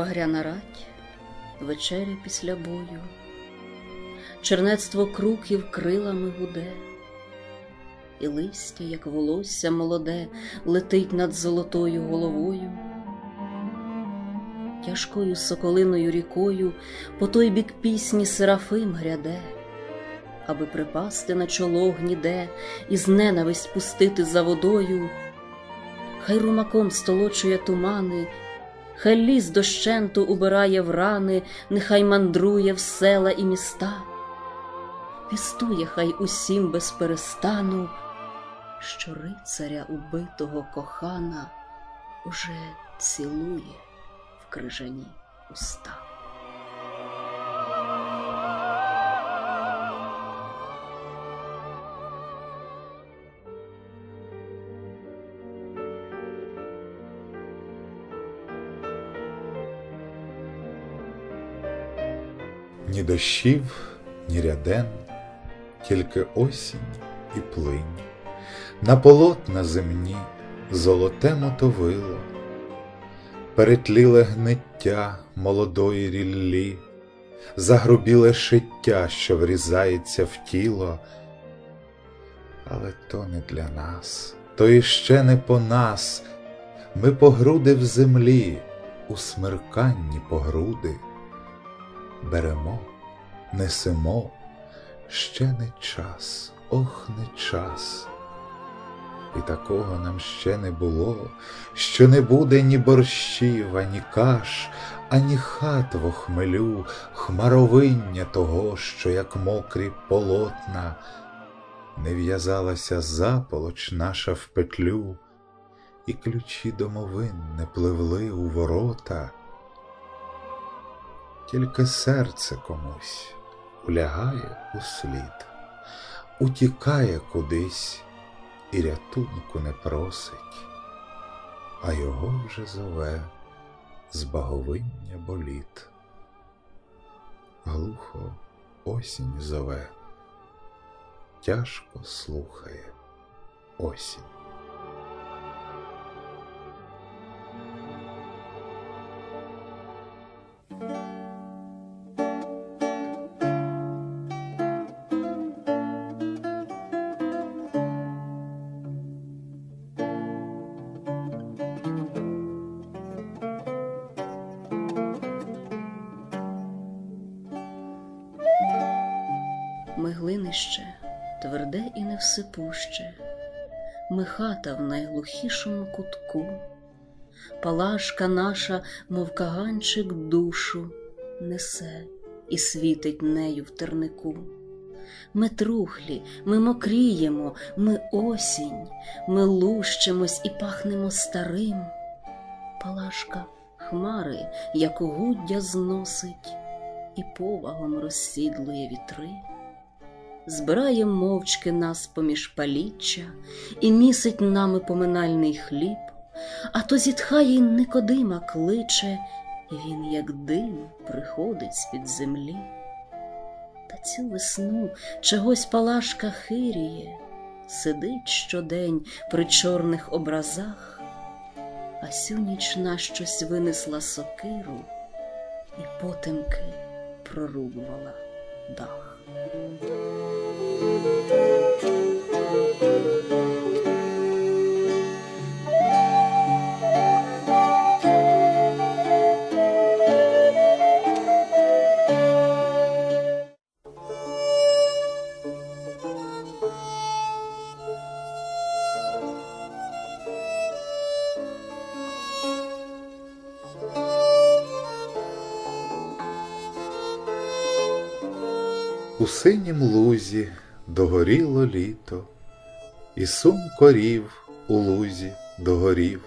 багряна рать, вечеря після бою, чернецтво круків крилами гуде, і листя, як волосся молоде, летить над золотою головою. Тяжкою соколиною рікою по той бік пісні Серафим гряде, аби припасти на чоло гніде і з ненависть пустити за водою. Хай румаком столочує тумани, хай ліс дощенту убирає в рани, нехай мандрує в села і міста, пістує хай усім без перестану, що рицаря убитого кохана уже цілує в крижані уста. Ні дощів, ні ряден, тільки осінь і плинь. На полотна земні золоте мотовило, перетліле гниття молодої ріллі, загрубіле шиття, що врізається в тіло. Але то не для нас, то іще не по нас. Ми по груди в землі, у смерканні по груди беремо, несемо, ще не час, ох, не час. І такого нам ще не було, що не буде ні борщів, ані каш, ані хат в охмелю, хмаровиння того, що, як мокрі полотна, не в'язалася заполоч наша в петлю, і ключі домовин не пливли у ворота тільки серце комусь улягає у слід, утікає кудись і рятунку не просить, а його вже зове з баговиння боліт. Глухо осінь зове, тяжко слухає осінь. Миглинище тверде і невсипуще, ми хата в найглухішому кутку, палашка наша, мов каганчик душу, несе і світить нею в тернику. Ми трухлі, ми мокріємо, ми осінь, ми лущимось і пахнемо старим. Палашка хмари, як угуддя зносить, і повагом розсідлує вітри збирає мовчки нас поміж паліччя і місить нами поминальний хліб, а то зітхає й Никодима кличе, і він, як дим, приходить з-під землі. Та цю весну чогось палашка хиріє, сидить щодень при чорних образах, а сю ніч на щось винесла сокиру і потемки прорубувала 的。У синім лузі догоріло літо, і сум корів у лузі догорів,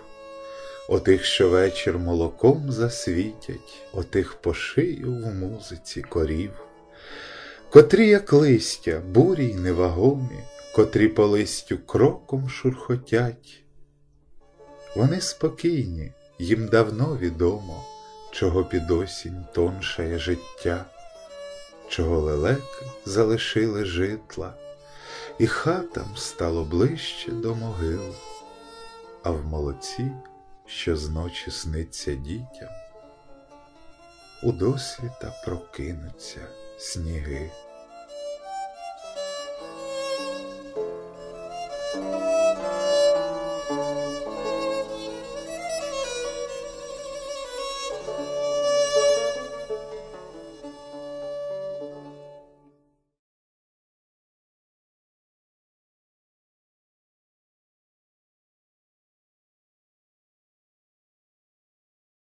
отих щовечір молоком засвітять, отих по шию в музиці корів, котрі, як листя, бурі й невагомі, котрі по листю кроком шурхотять. Вони спокійні, їм давно відомо, чого під осінь тоншає життя чого лелеки залишили житла, і хатам стало ближче до могил, а в молоці, що зночі сниться дітям, у досвіта прокинуться сніги.